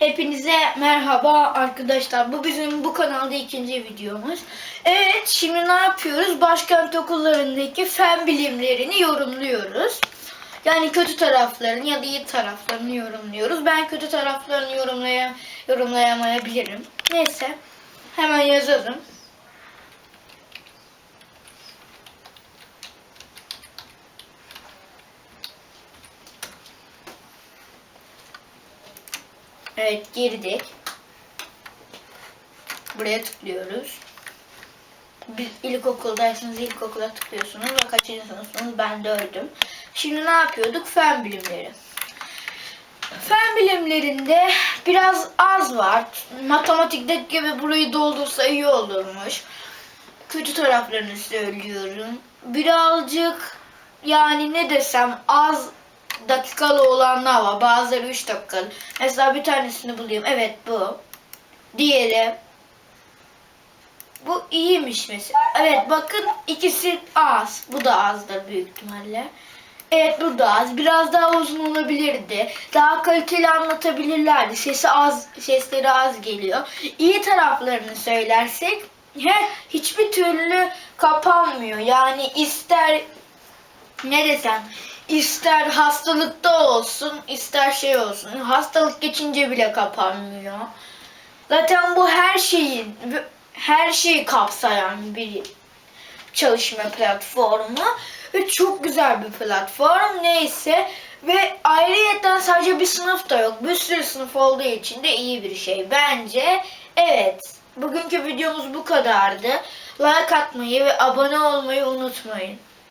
Hepinize merhaba arkadaşlar. Bu bizim bu kanalda ikinci videomuz. Evet şimdi ne yapıyoruz? Başkent okullarındaki fen bilimlerini yorumluyoruz. Yani kötü taraflarını ya da iyi taraflarını yorumluyoruz. Ben kötü taraflarını yorumlaya, yorumlayamayabilirim. Neyse hemen yazalım. Evet girdik. Buraya tıklıyoruz. Bir ilkokuldaysanız ilkokula tıklıyorsunuz ve kaçıncı sınıfsınız ben de öldüm. Şimdi ne yapıyorduk? Fen bilimleri. Fen bilimlerinde biraz az var. Matematikteki gibi burayı doldursa iyi olurmuş. Kötü taraflarını söylüyorum. Birazcık yani ne desem az dakikalı olanlar var. Bazıları 3 dakikalı. Mesela bir tanesini bulayım. Evet bu. Diğeri. Bu iyiymiş mesela. Evet bakın ikisi az. Bu da azdır büyük ihtimalle. Evet bu da az. Biraz daha uzun olabilirdi. Daha kaliteli anlatabilirlerdi. Sesi az, sesleri az geliyor. İyi taraflarını söylersek he, hiçbir türlü kapanmıyor. Yani ister ne desem ister hastalıkta olsun ister şey olsun. Hastalık geçince bile kapanmıyor. Zaten bu her şeyin her şeyi kapsayan bir çalışma platformu ve çok güzel bir platform neyse. Ve ayrıyetten sadece bir sınıf da yok. Bir sürü sınıf olduğu için de iyi bir şey bence. Evet bugünkü videomuz bu kadardı. Like atmayı ve abone olmayı unutmayın